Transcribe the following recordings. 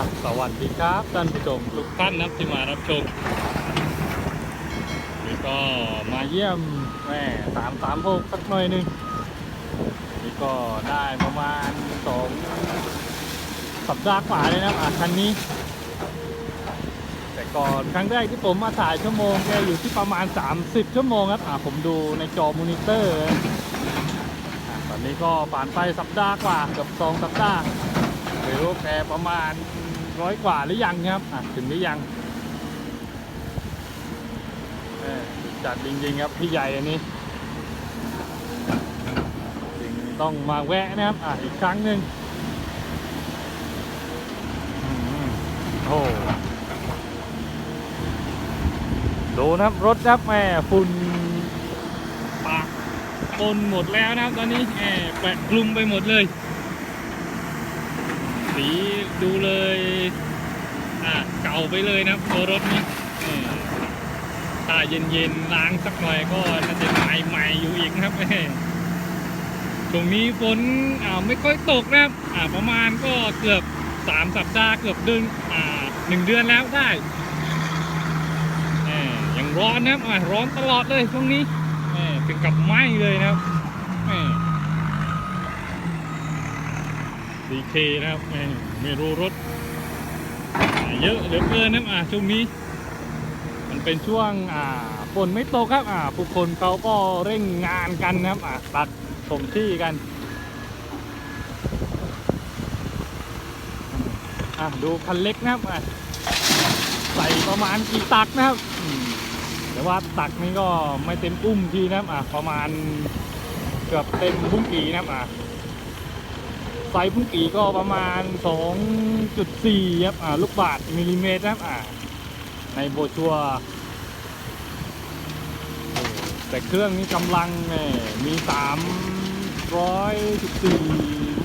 อะสวัสดีครับท่านผู้ชมทุกท่านนะครับที่มารับชมนี่ก็มาเยี่ยมแม่สามสามหกสักหน่อยหนึ่งนี่ก็ได้ประมาณสองสัปดาห์กว่าเลยนะครับอะคันนี้ แต่ก่อนครั้งแรกที่ผมมาถ่ายชั่วโมงแกอยู่ที่ประมาณ 30 ชั่วโมงครับอะผมดูในจอมอนิเตอร์ตอนนี้ก็ผ่านไปสัปดาห์กว่าเกือบสองสัปดาห์ไม่รู้แกประมาณ ร้อยกว่าหรือยังครับอะถึงหรือยังจัดจริงๆครับพี่ใหญ่อันนี้ต้องมาแวะนะครับอะอีกครั้งหนึ่งอืมโอ้ดูนะครับรถนะครับแหม่ฝุ่นปากปนหมดแล้วนะครับตอนนี้แหมแปะคลุมไปหมดเลย สีดูเลย อะเก่าไปเลยนะครับตัวรถนี้แหมถ้าเย็นๆล้างสักหน่อยก็น่าจะใหม่ๆอยู่อีกนะครับตรงนี้ฝนอ่าไม่ค่อยตกนะครับอ่าประมาณก็เกือบสามสัปดาห์เกือบเดือนอ่าหนึ่งเดือนแล้วได้ยังร้อนนะครับอะร้อนตลอดเลยช่วงนี้ถึงกับไหม้เลยนะครับดีเคนะครับไม่รู้รถ เยอะเหลือเกินนะครับอะช่วงนี้ มันเป็นช่วงอ่าฝนไม่ตกครับ อ่าผู้คนเขาก็เร่งงานกันนะครับอะตัดถมที่กันอะดูคันเล็กนะครับอะใส่ประมาณกี่ตักนะครับแต่ว่าตักนี้ก็ไม่เต็มอุ้มทีนะครับอะประมาณเกือบเต็มพุ้งกีนะครับอะ ไซส์พุ้งกีก็ประมาณ 2.4 ครับ อะลูกบาทมิลลิเมตรครับ อะในโบชัว แต่เครื่องนี้กำลังเนี่ยมี 314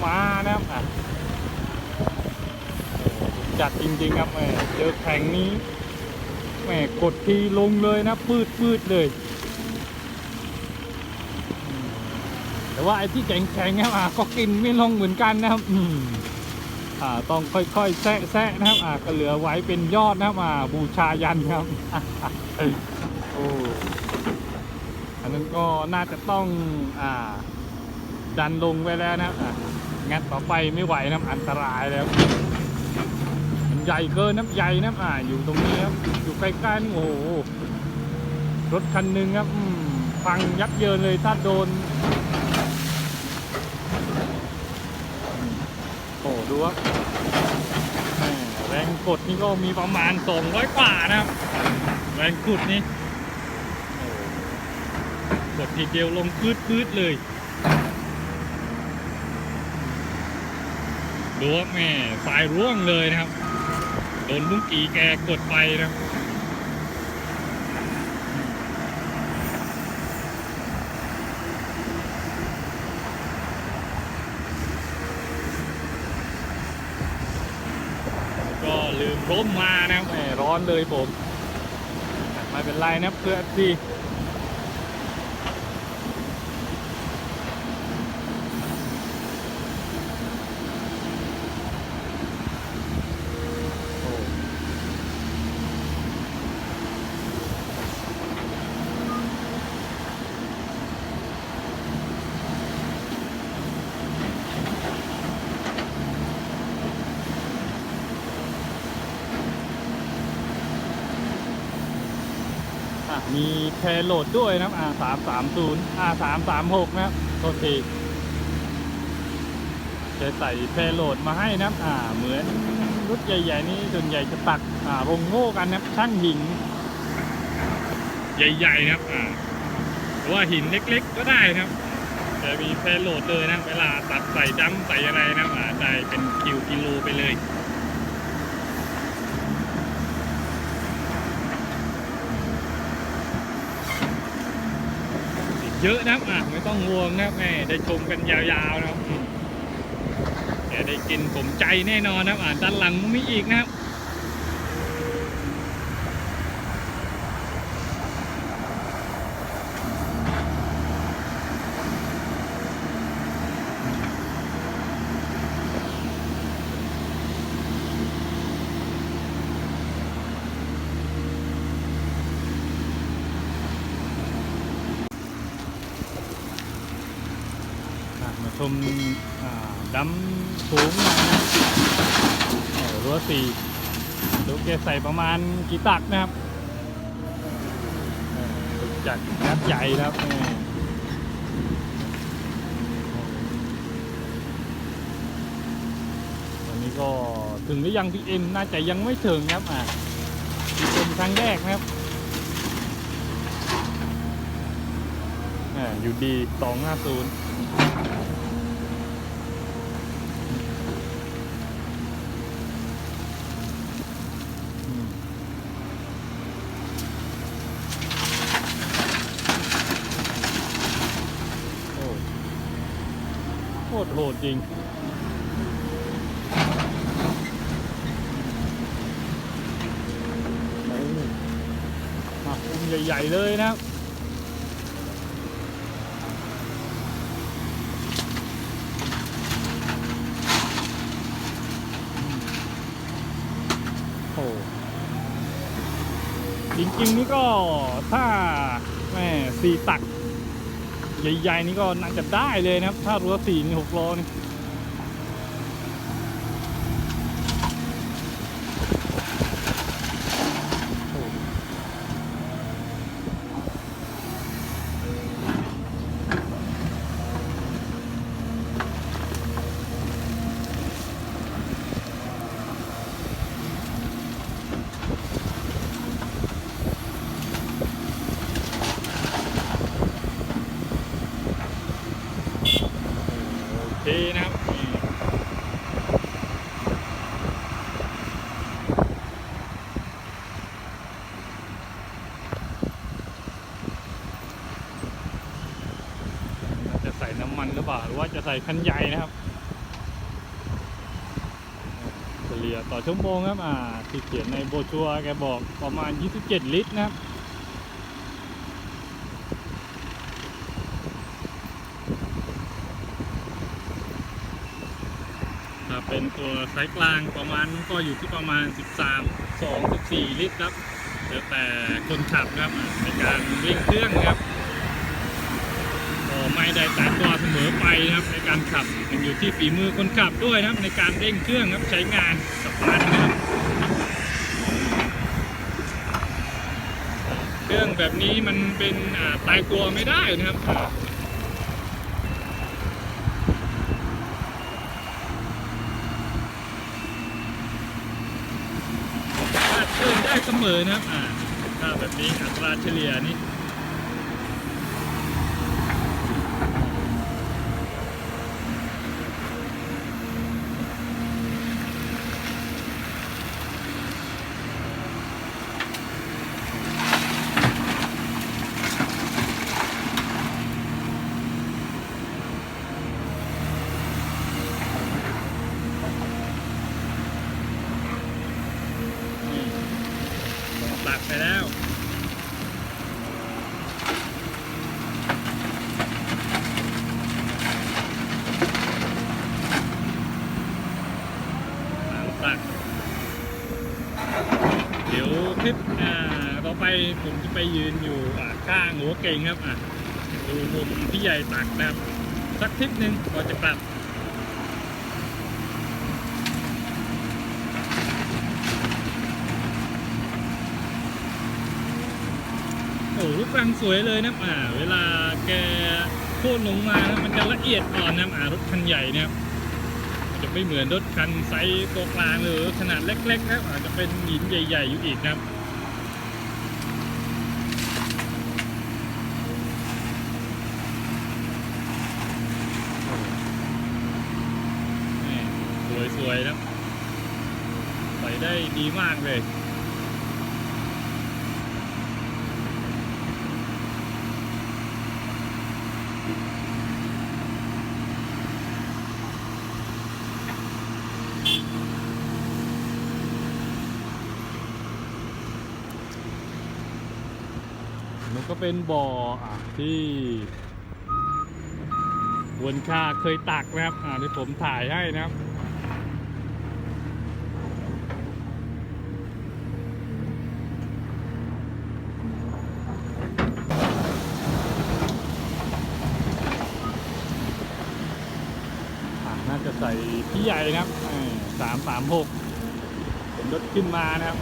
ม้านะครับ อะจัดจริงๆครับแหมเจอแข่งนี้แหมกดทีลงเลยนะปืดปืดเลยอืมแต่ ว่าไอ้ที่แข็งๆครับอะก็กินไม่ลงเหมือนกันนะครับ อืมอ่าต้องค่อยๆแซะแซะนะครับ อ่าก็เหลือไว้เป็นยอดนะครับอ่าบูชายันครับโอ้อันนั้นก็น่าจะต้องอ่า ดันลงไปแล้วนะครับอะงัดต่อไปไม่ไหวนะอันตรายแล้วมันใหญ่เกินน้ำใหญ่น้ำอ่าอยู่ตรงนี้ครับอยู่ใกล้ๆนี่โอ้โหรถคันหนึ่งครับอืมพังยับเยินเลยถ้าโดน อ้ดูว่าแรงกดนี่ก็มีประมาณ200กว่านะครับ แรงกดนี่กดทีเดียวลงพืดๆเลยดูว่าแม่สายร่วงเลยนะครับ โดนลุงกีแกกดไปนะครับก็ลืม ร่มมานะครับแหมร้อนเลยผม ไม่เป็นไรนะเพื่อนที่ มีแพโหลดด้วยนะครับอ่าสามสามศูนย์อ่าสามสามหกนะครับโทษทีจะใส่แพโหลดมาให้นะครับอ่าเหมือนรถใหญ่ๆนี่ส่วนใหญ่จะตักอ่าลงโง่กันนะครับช่างหิน ใหญ่ๆนะครับอ่าหรือว่าหินเล็กๆก็ได้นะครับแต่มีแพโหลดเลยนะ เวลาตัดใส่ดัมใส่อะไรนะครับอ่าได้เป็นคิวกิโลไปเลย เยอะนะอะไม่ต้องห่วงนะแม่ได้ชมกันยาวๆนะครับอืมแต่ได้กินผมใจแน่นอนนะอ่านด้านหลังมีอีกนะครับ ชมอ่าดำสูงหน่อยนะรั้วสี่ดูแกใส่ประมาณกี่ตักนะครับจากแอปใหญ่ครับวันนี้ก็ถึงหรือยังพี่เอ็นน่าจะยังไม่ถึงครับอ่าพี่เอ็นครั้งแรกนะครับอ่าอยู่ดีสองห้าศูนย์ โคตรโหดจริงอ้มาอุ้มใหญ่ ๆ เลยนะครับโอ้จริง ๆ นี่ก็ถ้าแม่สีตัก ใหญ่ๆนี่ก็น่าจะได้เลยนะครับ ถ้ารั้วสี่นี่หกล้อนี่โอ้โอเคนะครับนี่น่าจะใส่น้ำมันหรือเปล่าหรือว่าจะใส่ คันใหญ่นะครับเฉลี่ยต่อชั่วโมงครับ อ่าที่เขียนในโบชัวแกบอกประมาณ 27 ลิตรนะครับถ้าเป็นตัวไซส์กลางประมาณก็อยู่ที่ประมาณ 13 2 14 ลิตรครับแล้วแต่คนขับครับในการเร่งเครื่องครับ ไม่ได้แต่ตัวเสมอไปนะครับในการขับมันอยู่ที่ฝีมือคนขับด้วยนะครับในการเร่งเครื่องครับใช้งานสปาร์ทนะครับเครื่องแบบนี้มันเป็นตายตัวไม่ได้นะครับอ่าอาจเกินได้เสมอนะครับอ่าถ้าแบบนี้อัตราเฉลี่ยนี่นี่ตักไปแล้ว ตักเดี๋ยวคลิปอ่าต่อไปผมจะไปยืนอยู่ข้างหัวเก่งครับอะดูมุมพี่ใหญ่ตักนะครับ สักทริปหนึ่งก่อนจะกลับโอ้รูปร่างสวยเลยนะอ่าเวลาแกโค่นลงมานะมันจะละเอียดอ่อนนะอ่ารถคันใหญ่เนี่ย ไม่เหมือนรถคันไซส์ตัวกลางหรือขนาดเล็กๆนะอาจจะเป็นหินใหญ่ ๆ อยู่อีกนะครับสวยๆนะใส่ได้ดีมากเลย มันก็เป็นบ่ออะที่วนค่าเคยตักนะครับอ่าที่ผมถ่ายให้นะครับจะใส่พี่ใหญ่นะครับสามสามหกผมยศขึ้นมานะครับ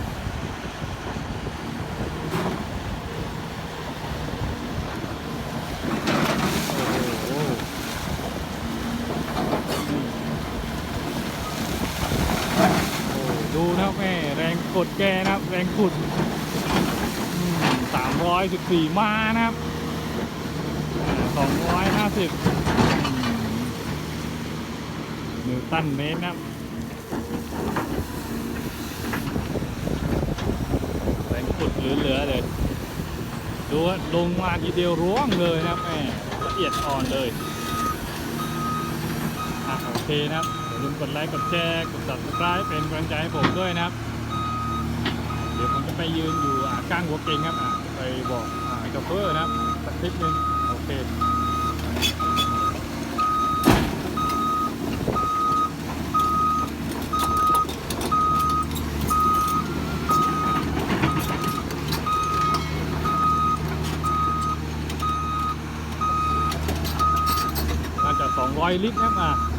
โอ้โหโอ้ดูนะครับแม่แรง กดแกนะครับ แรงขุดสามร้อยสิบสี่มานะครับสองร้อยห้าสิบนิวตันเมตรนะครับแรงขุดเหลือๆเลยดูว่าลงมาทีเดียวร่วงเลยนะครับแหมละเอียดอ่อนเลยโอเคนะครับอย่าลืมกดไลค์ กดแชร์ กด subscribe เป็นกำลังใจให้ผมด้วยนะครับ ดี๋ยวผมจะไปยืนอยู่อะกลางหัวเก่งครับไปบอกอ่าโชเฟอนะครับสักคลิปหนึ่งโอเคน่าจะ200 ลิตรนะครับอะ